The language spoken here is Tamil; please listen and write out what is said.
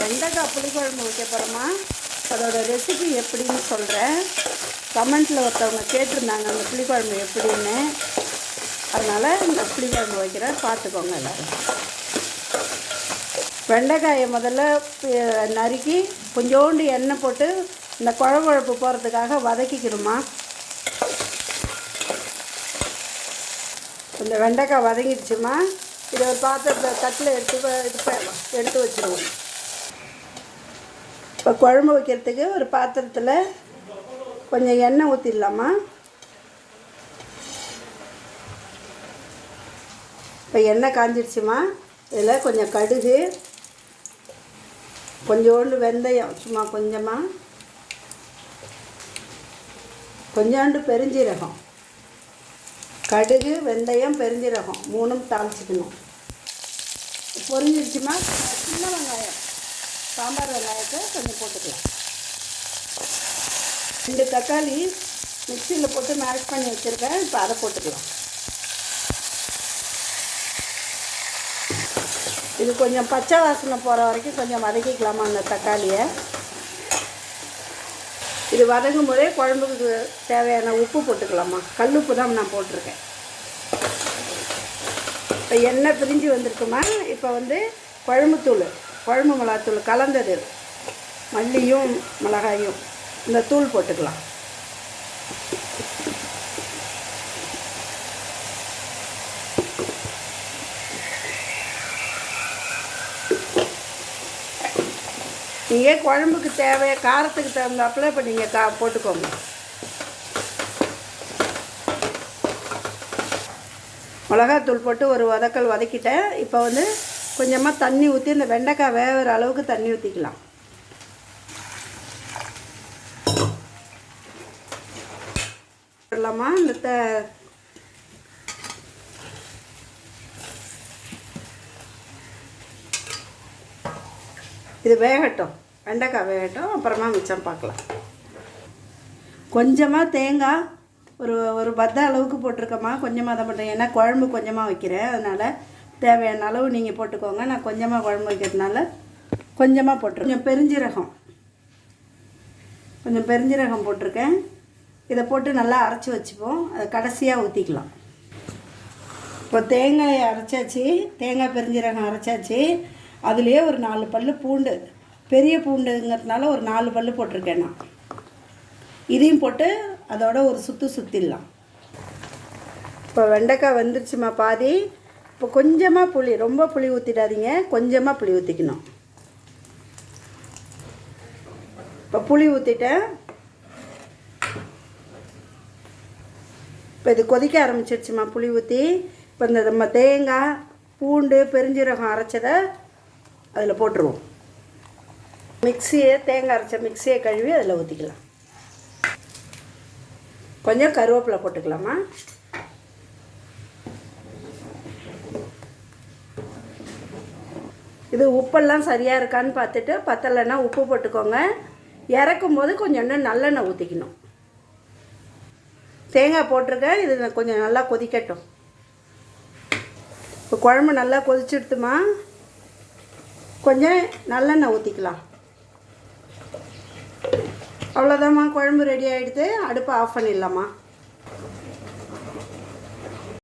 வெண்டைக்காய் புளிக்குழம்பு வைக்க போகிறோமா அதோட ரெசிபி எப்படின்னு சொல்கிறேன் கமெண்ட்டில் ஒருத்தவங்க கேட்டிருந்தாங்க அந்த புளிக்குழம்பு எப்படின்னு. அதனால் இந்த புளிக்குழம்பு வைக்கிறேன். பார்த்துக்கோங்க எல்லோரும். வெண்டைக்காயை முதல்ல நறுக்கி கொஞ்சோண்டு எண்ணெய் போட்டு இந்த குழம்புழப்பு போகிறதுக்காக வதக்கிக்கணுமா? இந்த வெண்டைக்காய் வதங்கிடுச்சுமா? இதை ஒரு பாத்திரத்தை தட்டில் எடுத்து இது எடுத்து வச்சுருவோம். இப்போ குழம்பு வைக்கிறதுக்கு ஒரு பாத்திரத்தில் கொஞ்சம் எண்ணெய் ஊற்றிடலாமா இப்போ எண்ணெய் காஞ்சிடுச்சுமா? இதில் கொஞ்சம் கடுகு கொஞ்சோண்டு வெந்தயம் சும்மா கொஞ்சமாக கொஞ்சோண்டு பெருஞ்சீரகம். கடுகு வெந்தயம் பெருஞ்சீரகம் மூணும் தாளிச்சிக்கணும். பொரிஞ்சிருச்சுமா சின்ன வெங்காயம். சாம்பார் வெங்காயத்தை கொஞ்சம் போட்டுக்கலாம். ரெண்டு தக்காளி மிக்சியில் போட்டு மேஷ் பண்ணி வச்சுருக்கேன். இப்போ அதை போட்டுக்கலாம். இது கொஞ்சம் பச்சை வாசனை போகிற வரைக்கும் கொஞ்சம் வதக்கிக்கலாமா அந்த தக்காளியை? இது வதங்கும் போதே குழம்புக்கு தேவையான உப்பு போட்டுக்கலாமா? கல் உப்பு தான் நான் போட்டிருக்கேன். இப்போ எண்ணெய் பிரிஞ்சு வந்திருக்குமா? இப்போ வந்து குழம்புத்தூள். குழம்பு மிளகாத்தூள் கலந்தது. மல்லியும் மிளகாயும் இந்த தூள் போட்டுக்கலாம். நீங்கள் குழம்புக்கு தேவை காரத்துக்கு தகுந்தாப்பில் இப்போ நீங்கள் கா போட்டுக்கோங்க. மிளகாத்தூள் போட்டு ஒரு வதக்கல் வதக்கிட்டேன். இப்போ வந்து கொஞ்சமாக தண்ணி ஊற்றி இந்த வெண்டைக்காய் வேகிற அளவுக்கு தண்ணி ஊற்றிக்கலாம் போடலாமா இந்த த இது வேகட்டும். வெண்டைக்காய் வேகட்டும். அப்புறமா மிச்சம் பார்க்கலாம். கொஞ்சமாக தேங்காய் ஒரு ஒரு பத்த அளவுக்கு போட்டிருக்கேம்மா. கொஞ்சமாக தான் பண்ணுறேன் ஏன்னா குழம்பு கொஞ்சமாக வைக்கிறேன். அதனால் தேவையான அளவு நீங்கள் போட்டுக்கோங்க. நான் கொஞ்சமாக குழம்பு வைக்கிறதுனால கொஞ்சமாக போட்டிருக்கேன். கொஞ்சம் பெருஞ்சீரகம். கொஞ்சம் பெருஞ்சீரகம் போட்டிருக்கேன். இதை போட்டு நல்லா அரைச்சி வச்சுப்போம். அதை கடைசியாக ஊற்றிக்கலாம் இப்போ தேங்காயை அரைச்சாச்சு. தேங்காய் பெருஞ்சீரகம் அரைச்சாச்சு. அதுலேயே ஒரு நாலு பல் பூண்டு. பெரிய பூண்டுங்கிறதுனால ஒரு நாலு பல் போட்டிருக்கேன் நான். இதையும் போட்டு அதோட ஒரு சுற்று சுற்றிடலாம் இப்போ வெண்டைக்காய் வந்துருச்சுமா பாதி? இப்போ கொஞ்சமாக புளி ரொம்ப புளி ஊற்றிடாதீங்க கொஞ்சமாக புளி ஊற்றிக்கணும் இப்போ புளி ஊற்றிட்டேன் இப்போ இது கொதிக்க ஆரம்பிச்சிருச்சுமா புளி ஊற்றி இப்போ இந்த நம்ம தேங்காய் பூண்டு பெருஞ்சீரகம் அரைச்சதை அதில் போட்டுருவோம். மிக்சியை தேங்காய் அரைச்ச மிக்சியை கழுவி அதில் ஊற்றிக்கலாம் கொஞ்சம் கருவேப்பிலை போட்டுக்கலாமா? இது உப்பெல்லாம் சரியாக இருக்கான்னு பார்த்துட்டு பத்தலைன்னா உப்பு போட்டுக்கோங்க. இறக்கும் போது கொஞ்சோண்டு நல்லெண்ணெய் ஊற்றிக்கணும் தேங்காய் போட்டிருக்கேன். இது கொஞ்சம் நல்லா கொதிக்கட்டும். இப்போ குழம்பு நல்லா கொதிச்சுடுத்துமா? கொஞ்சம் நல்லெண்ணெய் ஊற்றிக்கலாம் அவ்வளோதாம்மா குழம்பு ரெடி ஆகிடுது அடுப்பை ஆஃப் பண்ணிடலாமா